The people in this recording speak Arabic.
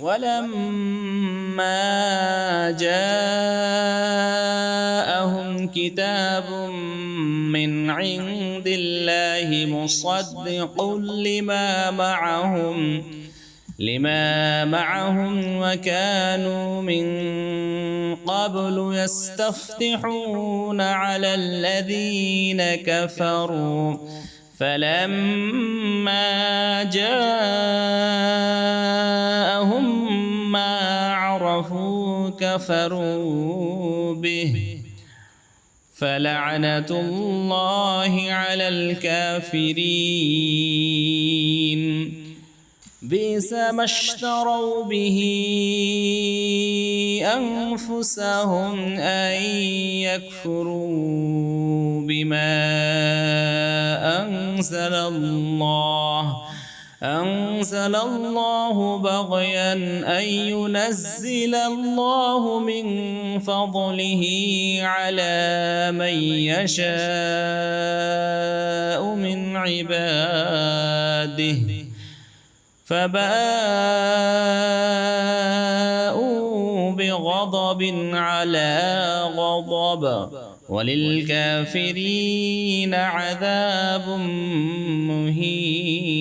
ولما جاءهم كتاب من عند الله مصدق لما معهم لما معهم وكانوا من قبل يستفتحون على الذين كفروا. فلما جاءهم عرفوا كفروا به. فلعنة الله على الكافرين. بئس ما اشتروا به أنفسهم أن يكفروا بما أنزل الله. أنزل الله بغيا أن ينزل الله من فضله على من يشاء من عباده. فباءوا بغضب على غضب. وللكافرين عذاب مهين.